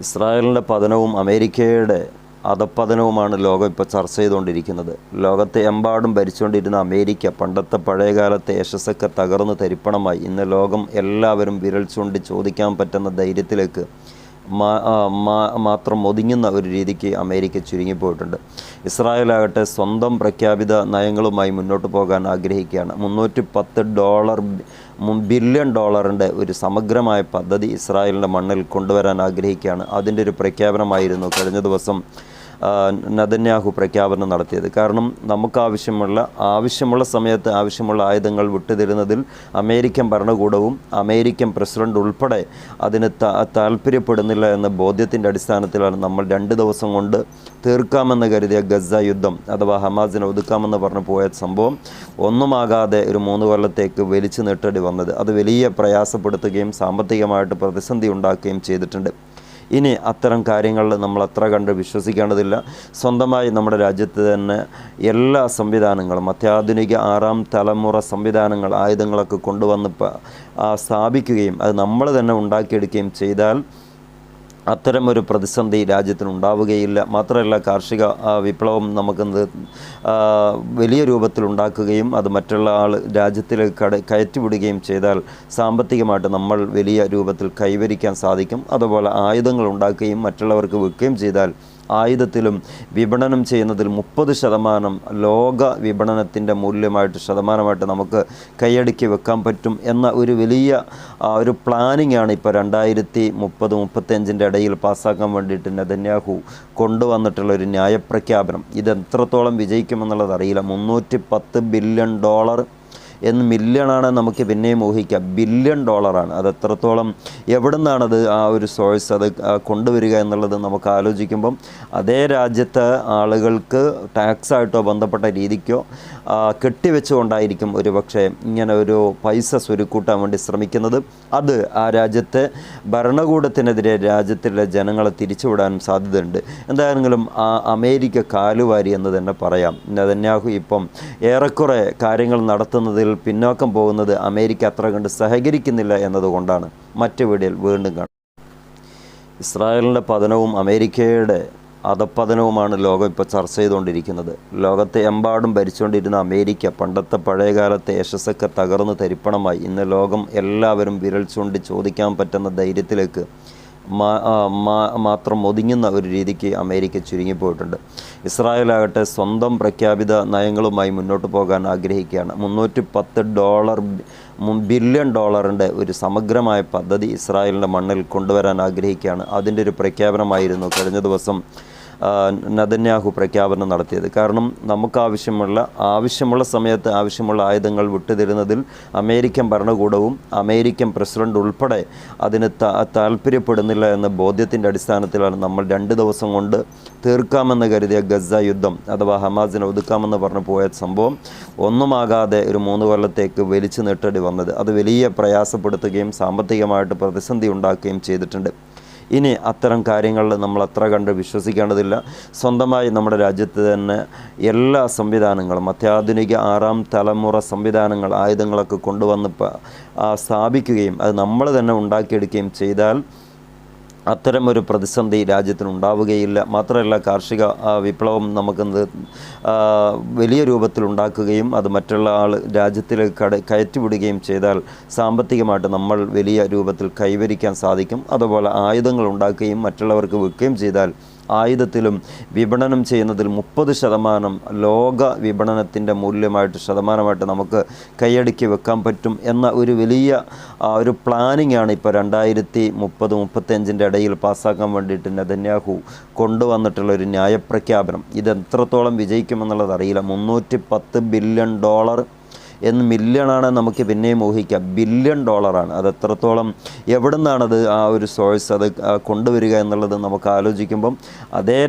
ഇസ്രായേലിന്റെ പതനവും അമേരിക്കയുടെ അധപ്പതനവുമാണ് ലോകം ഇപ്പോൾ ചർച്ച ചെയ്തുകൊണ്ടിരിക്കുന്നത്. ലോകത്തെ എമ്പാടും ഭരിച്ചുകൊണ്ടിരുന്ന അമേരിക്ക പണ്ടത്തെ പഴയകാലത്തെ യശസ്സൊക്കെ തകർന്ന് തരിപ്പണമായി. ഇന്ന് ലോകം എല്ലാവരും വിരൽ ചൂണ്ടി ചോദിക്കാൻ പറ്റുന്ന ധൈര്യത്തിലേക്ക് മാത്രം ഒതുങ്ങുന്ന ഒരു രീതിക്ക് അമേരിക്ക ചുരുങ്ങിപ്പോയിട്ടുണ്ട്. ഇസ്രായേലാകട്ടെ സ്വന്തം പ്രഖ്യാപിത നയങ്ങളുമായി മുന്നോട്ട് പോകാൻ ആഗ്രഹിക്കുകയാണ്. മുന്നൂറ്റി പത്ത് ഡോളർ ബില്യൺ ഡോളറിന്റെ ഒരു സമഗ്രമായ പദ്ധതി ഇസ്രായേലിന്റെ മണ്ണിൽ കൊണ്ടുവരാൻ ആഗ്രഹിക്കുകയാണ്. അതിന്റെ ഒരു പ്രഖ്യാപനമായിരുന്നു കഴിഞ്ഞ ദിവസം ആ, നതന്യാഹു പ്രഖ്യാപനം നടത്തിയത്. കാരണം നമുക്കാവശ്യമുള്ള ആവശ്യമുള്ള സമയത്ത് ആവശ്യമുള്ള ആയുധങ്ങൾ വിട്ടുതരുന്നതിൽ അമേരിക്കൻ ഭരണകൂടവും അമേരിക്കൻ പ്രസിഡന്റ് ഉൾപ്പെടെ അതിന് താല്പര്യപ്പെടുന്നില്ല എന്ന ബോധ്യത്തിന്റെ അടിസ്ഥാനത്തിലാണ് നമ്മൾ രണ്ട് ദിവസം കൊണ്ട് തീർക്കാമെന്ന് കരുതിയ ഗസ യുദ്ധം അഥവാ ഹമാസിനെ ഒതുക്കാമെന്ന് പറഞ്ഞു പോയ സംഭവം ഒന്നുമാകാതെ ഒരു മൂന്ന് കൊല്ലത്തേക്ക് വലിച്ചു നീട്ടേണ്ടി വന്നത്. അത് വലിയ പ്രയാസപ്പെടുത്തുകയും സാമ്പത്തികമായിട്ട് പ്രതിസന്ധി ഉണ്ടാക്കുകയും ചെയ്തിട്ടുണ്ട്. ഇനി അത്തരം കാര്യങ്ങളിൽ നമ്മൾ അത്ര കണ്ട് വിശ്വസിക്കേണ്ടതില്ല. സ്വന്തമായി നമ്മുടെ രാജ്യത്ത് തന്നെ എല്ലാ സംവിധാനങ്ങളും അത്യാധുനിക ആറാം തലമുറ സംവിധാനങ്ങൾ ആയുധങ്ങളൊക്കെ കൊണ്ടുവന്ന് സ്ഥാപിക്കുകയും അത് നമ്മൾ തന്നെ ഉണ്ടാക്കിയെടുക്കുകയും ചെയ്താൽ അത്തരമൊരു പ്രതിസന്ധി രാജ്യത്തിന് ഉണ്ടാവുകയില്ല. മാത്രമല്ല കാർഷിക വിപ്ലവം നമുക്ക് വലിയ രൂപത്തിൽ ഉണ്ടാക്കുകയും അത് മറ്റുള്ള ആൾ രാജ്യത്തിലേക്ക് കട കയറ്റിവിടുകയും ചെയ്താൽ സാമ്പത്തികമായിട്ട് നമ്മൾ വലിയ രൂപത്തിൽ കൈവരിക്കാൻ സാധിക്കും. അതുപോലെ ആയുധങ്ങൾ ഉണ്ടാക്കുകയും മറ്റുള്ളവർക്ക് വിൽക്കുകയും ചെയ്താൽ ആയുധത്തിലും വിപണനം ചെയ്യുന്നതിൽ മുപ്പത് ശതമാനം ലോക വിപണനത്തിന്റെ മൂല്യമായിട്ട് ശതമാനമായിട്ട് നമുക്ക് കൈയടക്കി വെക്കാൻ പറ്റും എന്ന ഒരു വലിയ ഒരു പ്ലാനിംഗ് ആണ് ഇപ്പോൾ രണ്ടായിരത്തി മുപ്പത് മുപ്പത്തഞ്ചിന്റെ ഇടയിൽ പാസ്സാക്കാൻ വേണ്ടിയിട്ട് നെതന്യാഹു കൊണ്ടുവന്നിട്ടുള്ള ഒരു ന്യായപ്രഖ്യാപനം. ഇത് എത്രത്തോളം വിജയിക്കുമെന്നുള്ളത് അറിയില്ല. മുന്നൂറ്റി പത്ത് ബില്യൺ ഡോളർ എന്ന് മില്യണാണ് നമുക്ക് പിന്നെയും ഊഹിക്കാം. ബില്യൺ ഡോളറാണ്. അത് എത്രത്തോളം എവിടെ നിന്നാണത് ആ ഒരു സോഴ്സ് അത് കൊണ്ടുവരിക എന്നുള്ളത് നമുക്ക് ആലോചിക്കുമ്പം അതേ രാജ്യത്തെ ആളുകൾക്ക് ടാക്സായിട്ടോ ബന്ധപ്പെട്ട രീതിക്കോ കെട്ടിവെച്ചുകൊണ്ടായിരിക്കും ഒരു പക്ഷേ ഇങ്ങനെ ഒരു പൈസ സ്വരുക്കൂട്ടാൻ വേണ്ടി ശ്രമിക്കുന്നത്. അത് ആ രാജ്യത്തെ ഭരണകൂടത്തിനെതിരെ രാജ്യത്തിലെ ജനങ്ങളെ തിരിച്ചുവിടാനും സാധ്യതയുണ്ട്. എന്താണെങ്കിലും ആ അമേരിക്ക കാലുവാരി എന്ന് തന്നെ പറയാം. നെതന്യാഹു ഇപ്പം ഏറെക്കുറെ കാര്യങ്ങൾ നടത്തുന്നതിൽ പിന്നോക്കം പോകുന്നത് അമേരിക്ക അത്ര കണ്ട് സഹകരിക്കുന്നില്ല എന്നതുകൊണ്ടാണ് മറ്റു വീണ്ടും കാണുന്നത്. ഇസ്രായേലിന്റെ പതനവും അമേരിക്കയുടെ അധപ്പതനവുമാണ് ലോകം ഇപ്പോൾ ചർച്ച ചെയ്തുകൊണ്ടിരിക്കുന്നത്. ലോകത്തെ എമ്പാടും ഭരിച്ചുകൊണ്ടിരുന്ന അമേരിക്ക പണ്ടത്തെ പഴയകാലത്തെ യശസ്സൊക്കെ തകർന്ന് തരിപ്പണമായി. ഇന്ന് ലോകം എല്ലാവരും വിരൽ ചൂണ്ടി ചോദിക്കാൻ പറ്റുന്ന ധൈര്യത്തിലേക്ക് മാത്രം ഒതുങ്ങുന്ന ഒരു രീതിക്ക് അമേരിക്ക ചുരുങ്ങിപ്പോയിട്ടുണ്ട്. ഇസ്രായേലാകട്ടെ സ്വന്തം പ്രഖ്യാപിത നയങ്ങളുമായി മുന്നോട്ട് പോകാൻ ആഗ്രഹിക്കുകയാണ്. മുന്നൂറ്റി പത്ത് ഡോളർ ബില്യൺ ഡോളറിന്റെ ഒരു സമഗ്രമായ പദ്ധതി ഇസ്രായേലിന്റെ മണ്ണിൽ കൊണ്ടുവരാൻ ആഗ്രഹിക്കുകയാണ്. അതിന്റെ ഒരു പ്രഖ്യാപനമായിരുന്നു കഴിഞ്ഞ ദിവസം ആ, നതന്യാഹു പ്രഖ്യാപനം നടത്തിയത്. കാരണം നമുക്ക് ആവശ്യമുള്ള സമയത്ത് ആവശ്യമുള്ള ആയുധങ്ങൾ വിട്ടുതരുന്നതിൽ അമേരിക്കൻ ഭരണകൂടവും അമേരിക്കൻ പ്രസിഡന്റ് ഉൾപ്പെടെ അതിന് താല്പര്യപ്പെടുന്നില്ല എന്ന ബോധ്യത്തിന്റെ അടിസ്ഥാനത്തിലാണ് നമ്മൾ രണ്ട് ദിവസം കൊണ്ട് തീർക്കാമെന്ന് കരുതിയ ഗസ യുദ്ധം അഥവാ ഹമാസിനെ ഒതുക്കാമെന്ന് പറഞ്ഞു പോയ സംഭവം ഒന്നുമാകാതെ ഒരു മൂന്ന് കൊല്ലത്തേക്ക് വലിച്ചു നീട്ടേണ്ടി വന്നത്. അത് വലിയ പ്രയാസപ്പെടുത്തുകയും സാമ്പത്തികമായിട്ട് പ്രതിസന്ധി ഉണ്ടാക്കുകയും ചെയ്തിട്ടുണ്ട്. ഇനി അത്തരം കാര്യങ്ങളിൽ നമ്മൾ അത്ര കണ്ട് വിശ്വസിക്കേണ്ടതില്ല. സ്വന്തമായി നമ്മുടെ രാജ്യത്ത് തന്നെ എല്ലാ സംവിധാനങ്ങളും അത്യാധുനിക ആറാം തലമുറ സംവിധാനങ്ങൾ ആയുധങ്ങളൊക്കെ കൊണ്ടുവന്ന് സ്ഥാപിക്കുകയും അത് നമ്മൾ തന്നെ ഉണ്ടാക്കിയെടുക്കുകയും ചെയ്താൽ അത്തരമൊരു പ്രതിസന്ധി രാജ്യത്തിന് ഉണ്ടാവുകയില്ല. മാത്രമല്ല കാർഷിക വിപ്ലവം നമുക്ക് വലിയ രൂപത്തിൽ ഉണ്ടാക്കുകയും അത് മറ്റുള്ള ആൾ രാജ്യത്തിലേക്ക് കട കയറ്റിവിടുകയും ചെയ്താൽ സാമ്പത്തികമായിട്ട് നമ്മൾ വലിയ രൂപത്തിൽ കൈവരിക്കാൻ സാധിക്കും. അതുപോലെ ആയുധങ്ങൾ ഉണ്ടാക്കുകയും മറ്റുള്ളവർക്ക് വിൽക്കുകയും ചെയ്താൽ ആയുധത്തിലും വിപണനം ചെയ്യുന്നതിൽ മുപ്പത് ശതമാനം ലോക വിപണനത്തിന്റെ മൂല്യമായിട്ട് ശതമാനമായിട്ട് നമുക്ക് കൈയടക്കി വെക്കാൻ പറ്റും എന്ന ഒരു വലിയ ഒരു പ്ലാനിംഗ് ആണ് ഇപ്പോൾ രണ്ടായിരത്തി മുപ്പത് മുപ്പത്തഞ്ചിന്റെ ഇടയിൽ പാസ്സാക്കാൻ വേണ്ടിയിട്ട് നെതന്യാഹു കൊണ്ടുവന്നിട്ടുള്ള ഒരു ന്യായപ്രഖ്യാപനം. ഇത് എത്രത്തോളം വിജയിക്കുമെന്നുള്ളത് അറിയില്ല. മുന്നൂറ്റി പത്ത് ബില്യൺ ഡോളർ എന്ന് മില്യണാണ് നമുക്ക് പിന്നെയും ഊഹിക്കാം. ബില്യൺ ഡോളറാണ്. അത് എത്രത്തോളം എവിടെ നിന്നാണത് ആ ഒരു സോഴ്സ് അത് കൊണ്ടുവരിക എന്നുള്ളത് നമുക്ക് ആലോചിക്കുമ്പം അതേ